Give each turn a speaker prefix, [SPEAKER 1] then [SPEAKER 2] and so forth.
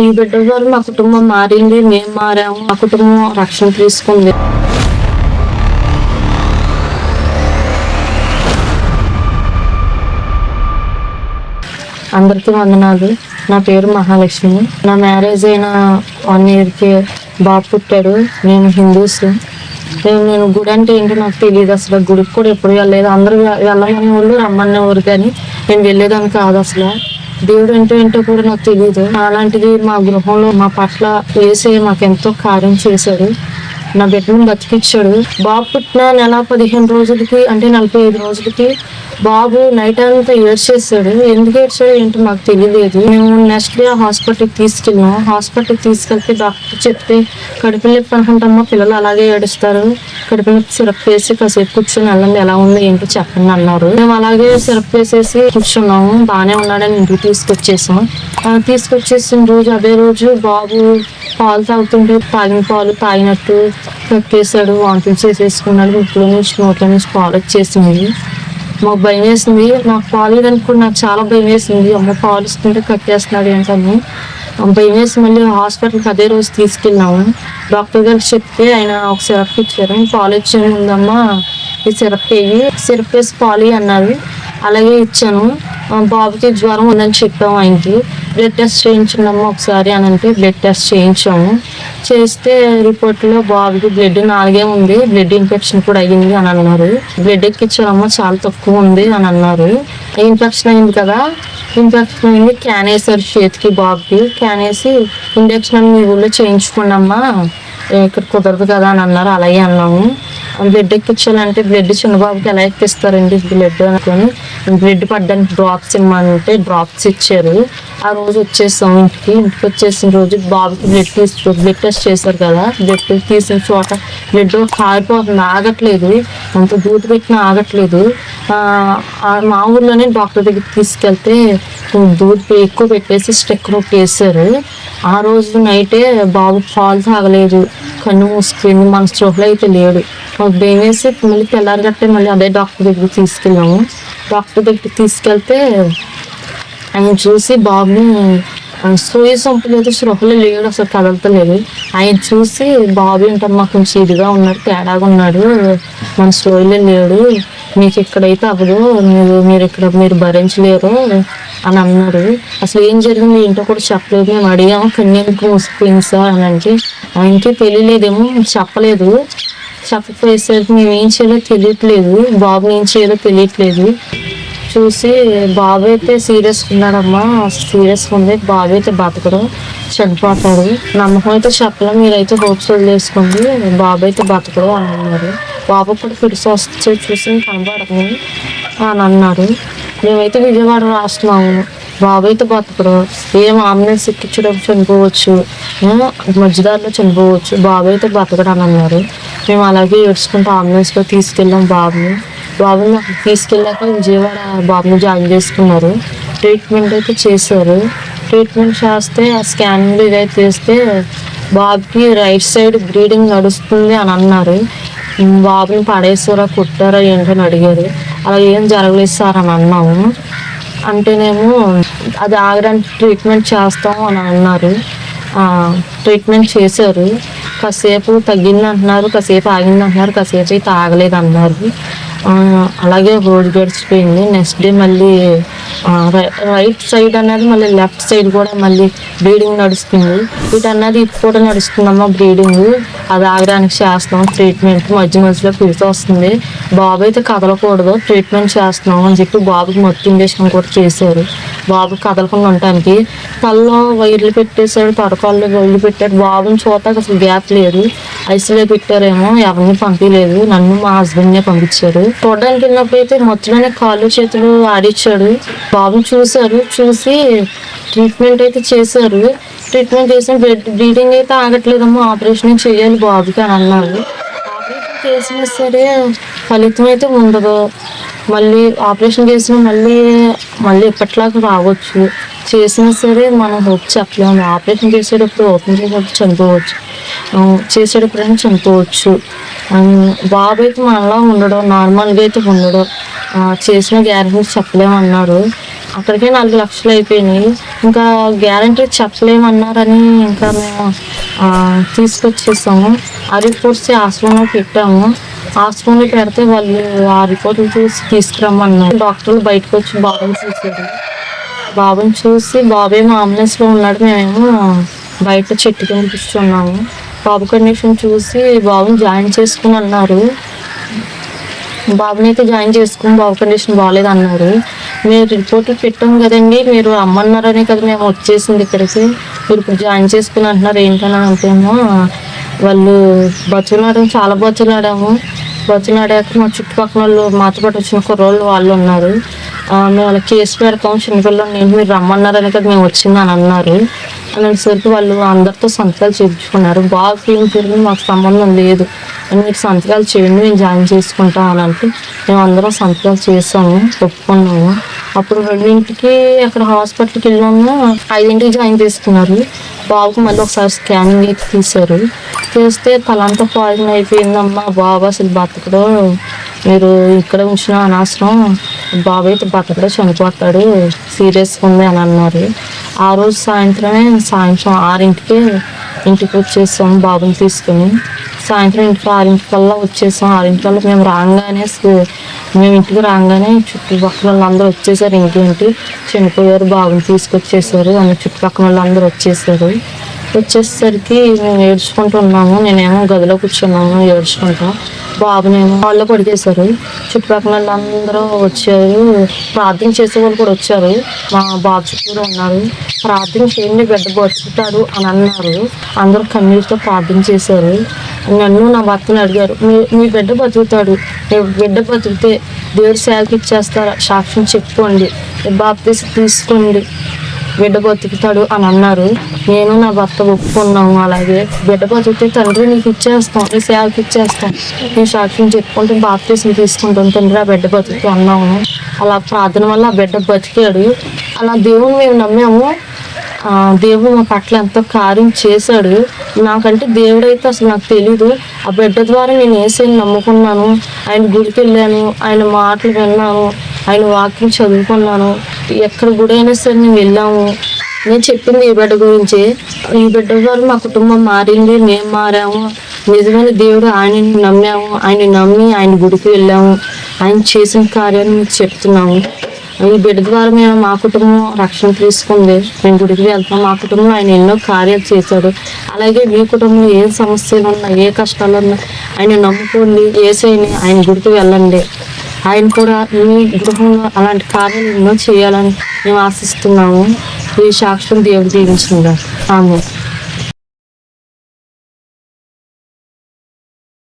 [SPEAKER 1] ఈ బిడ్డ ద్వారా మా కుటుంబం మారింది మేము మారాము మా కుటుంబం రక్షణ తీసుకుంది. అందరికీ వందనాలు. నా పేరు మహాలక్ష్మి. నా మ్యారేజ్ అయిన వన్ ఇయర్కి బాబు పుట్టాడు. నేను హిందూస్. నేను నేను గుడి అంటే ఏంటో నాకు తెలియదు అసలు. గుడికి కూడా ఎప్పుడు వెళ్ళలేదు. అందరూ వెళ్ళమనే వాళ్ళు రమ్మనే కానీ నేను వెళ్ళేదాన్ని కాదు అసలు. దేవుడు అంటే ఏంటో కూడా నాకు తెలియదు అలాంటిది మా గృహంలో మా పట్ల వేసే మాకు ఎంతో కార్యం చేశాడు. నా బిడ్డను బతికిచ్చాడు బాబు పుట్టిన నెల పదిహేను రోజులకి అంటే నలభై ఐదు రోజులకి బాబు నైట్ అంతా ఏడ్చేసాడు ఎందుకు ఏడ్చాడు ఏంటో మాకు తెలియలేదు. మేము నెక్స్ట్ డే హాస్పిటల్కి తీసుకెళ్ళాం హాస్పిటల్కి తీసుకెళ్తే డాక్టర్ చెప్తే కడుపు నొప్పి అనుకుంటామా పిల్లలు అలాగే ఏడుస్తారు. కడుపు నొప్పి సిరప్ వేసి కాసేపు కూర్చొని వెళ్ళండి ఎలా ఉందో ఏంటో చెప్పండి అన్నారు. మేము అలాగే సిరప్ వేసేసి కూర్చున్నాము. బాగానే ఉన్నాడని ఇంటికి తీసుకొచ్చేసాం. తీసుకొచ్చేసిన రోజు అదే రోజు బాబు పాలు తాగుతుంటే తాగిన పాలు తాగినట్టు కక్కేసాడు వాంటింగ్ చేసేసుకున్నాడు. ఇప్పుడు నుంచి నోట్ల నుంచి పాలు వచ్చేసింది. మాకు భయం వేసింది. నాకు పాలు లేదనుకుని నాకు చాలా భయం వేసింది. అమ్మ పాలు ఇస్తుంటే కట్టేస్తున్నాడు ఏంటని భయం వేసి మళ్ళీ హాస్పిటల్కి అదే రోజు తీసుకెళ్ళాము. డాక్టర్ గారికి చెప్తే ఆయన ఒక సిరప్ ఇచ్చారు. పాలు ఇచ్చే ముందమ్మా ఈ సిరప్ వేయి. సిరప్ వేసి పాలు అన్నారు. అలాగే ఇచ్చాను. బాబుకి జ్వరం ఉందని చెప్పాము ఆయనకి. బ్లడ్ టెస్ట్ చేయించండమ్మా ఒకసారి అని అంటే బ్లడ్ టెస్ట్ చేయించాము. చేస్తే రిపోర్ట్లో బాబుకి బ్లడ్ నాలుగే ఉంది బ్లడ్ ఇన్ఫెక్షన్ కూడా అయ్యింది అని అన్నారు. బ్లడ్ ఎక్కించామో చాలా తక్కువ ఉంది అని అన్నారు. ఇన్ఫెక్షన్ అయింది కదా ఇన్ఫెక్షన్ అయింది క్యాన్ వేసారు చేతికి బాబుకి. క్యాన్ వేసి ఇంజక్షన్ మీ ఊళ్ళో చేయించుకోండమ్మా ఇక్కడ కుదరదు కదా అని అన్నారు అలాగే అన్నాము. బ్లడ్ ఎక్కించాలంటే బ్లడ్ చిన్న బాబుకి ఎలా ఎక్కిస్తారండి బ్లడ్ అనుకొని. బ్లడ్ పడ్డానికి డ్రాప్స్ ఇమ్మంటే డ్రాప్స్ ఇచ్చారు. ఆ రోజు వచ్చేసాం ఇంటికి. ఇంటికి వచ్చేసిన రోజు బాబుకి బ్లడ్ తీసి బ్లడ్ టెస్ట్ చేశారు కదా. బ్లడ్ తీసిన చోట బ్లడ్ కారిపోతుంది ఆగట్లేదు. అంత దూత పెట్టినా ఆగట్లేదు. మా ఊర్లోనే డాక్టర్ దగ్గరికి తీసుకెళ్తే దూత్ ఎక్కువ పెట్టేసి స్టెక్ ఒకటి వేసారు ఆ రోజు నైటే బాబు పాలు తాగలేదు. కన్ను మూసుకుంది మన స్ట్రోక్లో అయితే లేడు. భయం వేసి మళ్ళీ తెల్లారగట్టే మళ్ళీ అదే డాక్టర్ దగ్గరికి తీసుకెళ్ళాము. డాక్టర్ దగ్గరికి తీసుకెళ్తే ఆయన చూసి బాబుని సూయి సొంపు లేదు స్పృహలో లేడు అసలు కదలతలేదు. ఆయన చూసి బాబు ఏంటమ్మా కొంచెం ఇదిగా ఉన్నాడు తేడాగా ఉన్నాడు మన స్టోరీలో లేడు మీకు ఇక్కడైతే అవ్వదు మీరు మీరు ఇక్కడ మీరు భరించలేరు అని అన్నారు అసలు ఏం జరిగింది ఏంటో కూడా చెప్పలేదు. మేము అడిగాము కన్యాకు మూసిపోయింది సార్ అని అంటే ఆయనకి తెలియలేదేమో చెప్పలేదు. చెప్పకపోయేసరికి మేము ఏం చేయాలో తెలియట్లేదు. బాబు ఏం చేయాలో తెలియట్లేదు. చూసి బాబు అయితే సీరియస్ ఉన్నాడమ్మా. సీరియస్ ఉంది బాబు అయితే బతకడు చనిపోతాడు. నమ్మకం అయితే చెప్పలేం. మీరైతే హోప్స్ వదిలేసుకోండి బాబు అయితే బతకడు అని అన్నారు. బాబు కూడా పిడిసి వస్తే చూసి కనబడము అని అన్నారు. మేమైతే విజయవాడ రాస్తున్నాము. బాబు అయితే బతకడు. ఏం అంబులెన్స్ ఎక్కించడం చనిపోవచ్చు. మధ్యదారిలో చనిపోవచ్చు. బాబు అయితే బతకడు అని అన్నారు. మేము అలాగే ఏడ్చుకుంటూ అంబులెన్స్లో తీసుకెళ్ళాం బాబుని బాబుని తీసుకెళ్ళాక విజయవాడ బాబుని జాయిన్ చేసుకున్నారు ట్రీట్మెంట్ అయితే చేశారు ట్రీట్మెంట్ చేస్తే ఆ స్కానింగ్ ఇదైతే చేస్తే బాబుకి రైట్ సైడ్ బ్లీడింగ్ నడుస్తుంది అని అన్నారు బాబుని పడేసారా కుట్టారా ఏంటని అడిగారు అలా ఏం జరగలేదు సార్ అని అన్నాము అంటేనేమో అది ఆగడానికి ట్రీట్మెంట్ చేస్తాము అని అన్నారు ట్రీట్మెంట్ చేశారు కాసేపు తగ్గింది అంటున్నారు కాసేపు ఆగింది అంటున్నారు కాసేపు అయితే ఆగలేదు అన్నారు అలాగే రోజు గడిచిపోయింది. నెక్స్ట్ డే మళ్ళీ రైట్ సైడ్ అనేది మళ్ళీ లెఫ్ట్ సైడ్ కూడా మళ్ళీ బ్లీడింగ్ నడుస్తుంది. ఇటు అన్నది ఇటు కూడా నడుస్తుందమ్మా బ్లీడింగ్ అది ఆగడానికి చేస్తున్నాం. ట్రీట్మెంట్ మధ్య మధ్యలో పిలిచి వస్తుంది. బాబు అయితే కదలకూడదు. ట్రీట్మెంట్ చేస్తున్నాం అని చెప్పి బాబుకి మొత్తం ఇంజక్షన్ కూడా చేశారు. బాబు కదలకుండా ఉండటానికి తలలో వైర్లు పెట్టేశాడు తడకాళ్ళు వైర్లు పెట్టాడు. బాబుని చూడటానికి అసలు గ్యాప్ లేదు. ఐసీలో పెట్టారేమో ఎవరిని పంపించలేదు నన్ను మా హస్బెండ్నే పంపించారు. చూడడానికి వెళ్ళినప్పుడు అయితే మొత్తమైన కాళ్ళు చేతులు ఆడిచ్చాడు బాబుని చూశారు. చూసి ట్రీట్మెంట్ అయితే చేశారు. ట్రీట్మెంట్ చేసిన బ్లడ్ బ్లీడింగ్ అయితే ఆగట్లేదమ్మా. ఆపరేషన్ చేయాలి బాబుకి అని అన్నారు. ఆపరేషన్ చేసినా సరే ఫలితం అయితే ఉండదు. మళ్ళీ ఆపరేషన్ చేసిన మళ్ళీ మళ్ళీ ఎప్పట్లాగా రావచ్చు. చేసినా సరే మనం హోప్ చెప్పలేము. ఆపరేషన్ చేసేటప్పుడు ఓపెన్ చేసేటప్పుడు చనిపోవచ్చు. చేసేటప్పుడు చేసేటప్పుడైనా చనిపోవచ్చు. బాబు అయితే మనలా ఉండడం. నార్మల్గా అయితే ఉండడం. చేసిన గ్యారెంటీ చెప్పలేమన్నాడు అక్కడికే నాలుగు లక్షలు అయిపోయినాయి. ఇంకా గ్యారంటీ చెప్పలేమన్నారని ఇంకా మేము తీసుకొచ్చేసాము. ఆ రిపోర్ట్స్ ఆశ్రమంలో పెట్టాము. ఆశ్రమంలో పెడితే వాళ్ళు ఆ రిపోర్ట్లు చూసి తీసుకురమ్మన్నారు. డాక్టర్లు బయటకు వచ్చి బాగా చూసారు బాబుని చూసి బాబేమో అంబులెన్స్ ఉన్నాడు మేమేమో బయట చెట్టు కనిపిస్తున్నాము బాబు కండిషన్ చూసి బాబుని జాయిన్ చేసుకుని అన్నారు. బాబుని అయితే జాయిన్ చేసుకుని బాబు కండిషన్ బాగాలేదు అన్నారు. మీరు రిపోర్ట్లు పెట్టాం కదండి. మీరు రమ్మన్నారనే కదా మేము వచ్చేసింది ఇక్కడికి. మీరు ఇప్పుడు జాయిన్ చేసుకుని అంటున్నారు. ఏంటని అంటేమో వాళ్ళు బతులాడాము చాలా బతులాడాము బతులాడాక మా చుట్టుపక్కల వాళ్ళు మాతో పాటు వచ్చిన కుర్రోళ్ళు వాళ్ళు ఉన్నారు. మేము వాళ్ళ కేసు పెడతాం. చిన్నపిల్లలు నేను మీరు రమ్మన్నారని కదా మేము వచ్చింది అని అన్నారు. అనేసరికి వాళ్ళు అందరితో సంతకాలు చేయించుకున్నారు. బాగా ఏం జరిగింది మాకు సంబంధం లేదు. మీరు సంతకాలు చేయండి మేము జాయిన్ చేసుకుంటాం అని అంటే మేము అందరం సంతకాలు చేసాము ఒప్పుకున్నాము. అప్పుడు రెండింటికి అక్కడ హాస్పిటల్కి వెళ్ళాము. ఐదింటికి జాయిన్ చేసుకున్నారు. బాబుకు మళ్ళీ ఒకసారి స్కానింగ్ తీశారు. చేస్తే తలంతా పాయిజన్ అయిపోయిందమ్మా. బాబు అసలు బతకడు. మీరు ఇక్కడ ఉంచిన అనవసరం బాబు అయితే బతకడు చనిపోతాడు. సీరియస్గా ఉంది అని అన్నారు. ఆ రోజు సాయంత్రమే సాయంత్రం ఆరింటికి ఇంటికి వచ్చేసాం బాబుని తీసుకుని. సాయంత్రం ఇంటికి ఆరింటికల్లా వచ్చేసాం. ఆరింటికల్లా మేము రాగానే మేము ఇంటికి రాగానే చుట్టుపక్కల వాళ్ళందరూ వచ్చేసారు. ఇంకేంటి? చనిపోయారు బాబుని తీసుకొచ్చేసారు అని చుట్టుపక్కల వాళ్ళందరూ వచ్చేసారు. వచ్చేసరికి మేము ఏడ్చుకుంటూ ఉన్నాము. నేనేమో గదిలో కూర్చున్నాము ఏడ్చుకుంటాను బాబునేమో వాళ్ళు పడికేశారు. చుట్టుపక్కల అందరూ వచ్చారు. ప్రార్థన చేసే వాళ్ళు కూడా వచ్చారు. మా బాబు చుట్టూరు ఉన్నారు. ప్రార్థన చేయండి బిడ్డ బతుకుతాడు అని అన్నారు. అందరూ కమ్యూనిటీతో ప్రార్థన చేశారు. నన్ను నా భర్తను అడిగారు మీ మీ బిడ్డ బతుకుతాడు. బిడ్డ బతికితే దేవుడు సేవకి ఇచ్చేస్తారా? సాక్ష్యం చెప్పుకోండి. బాప్తీసి తీసుకోండి. బిడ్డ బతుకుతాడు అని అన్నారు. నేను నా భర్త ఒప్పుకున్నాము అలాగే బిడ్డ బతికితే తండ్రి నీకు ఇచ్చేస్తాం నీ సేవకి ఇచ్చేస్తాం. నీ సాక్ష్యం చెప్పుకుంటే బాప్తీసం తీసుకుంటాం తండ్రి ఆ బిడ్డ బతుకుతూ అన్నాము. అలా ప్రార్థన వల్ల ఆ బిడ్డ బతికాడు. అలా దేవుని మేము నమ్మాము. ఆ, దేవుడు మా పట్ల ఎంతో కార్యం చేశాడు. నాకంటే దేవుడు అయితే అసలు నాకు తెలీదు. ఆ బిడ్డ ద్వారా నేను ఏసైని నమ్ముకున్నాను. ఆయన గుడికి వెళ్ళాను. ఆయన మాటలు విన్నాను. ఆయన వాక్యం చదువుకున్నాను. ఎక్కడ గుడైనా సరే మేము వెళ్ళాము. నేను చెప్పింది ఈ బిడ్డ గురించి. ఈ బిడ్డ ద్వారా మా కుటుంబం మారింది మేము మారాము. నిజమైన దేవుడు ఆయనని నమ్మాము. ఆయన నమ్మి ఆయన గుడికి వెళ్ళాము. ఆయన చేసిన కార్యాన్ని మీకు చెప్తున్నాము. ఈ బిడ్డ ద్వారా మేము మా కుటుంబం రక్షణ తీసుకుంది. మేము గుడికి వెళ్తాం. మా కుటుంబంలో ఆయన ఎన్నో కార్యాలు చేశాడు. అలాగే మీ కుటుంబంలో ఏ సమస్యలు ఉన్నా ఏ కష్టాలు ఉన్నా ఆయన నమ్ముకోండి. ఏసైని ఆయన గుడికి వెళ్ళండి. ఆయన కూడా మీ గృహంలో అలాంటి కార్యాలు ఎన్నో చేయాలని మేము ఆశిస్తున్నాము. ఈ సాక్ష్యం దేవుడు దీవించిందా ఆమె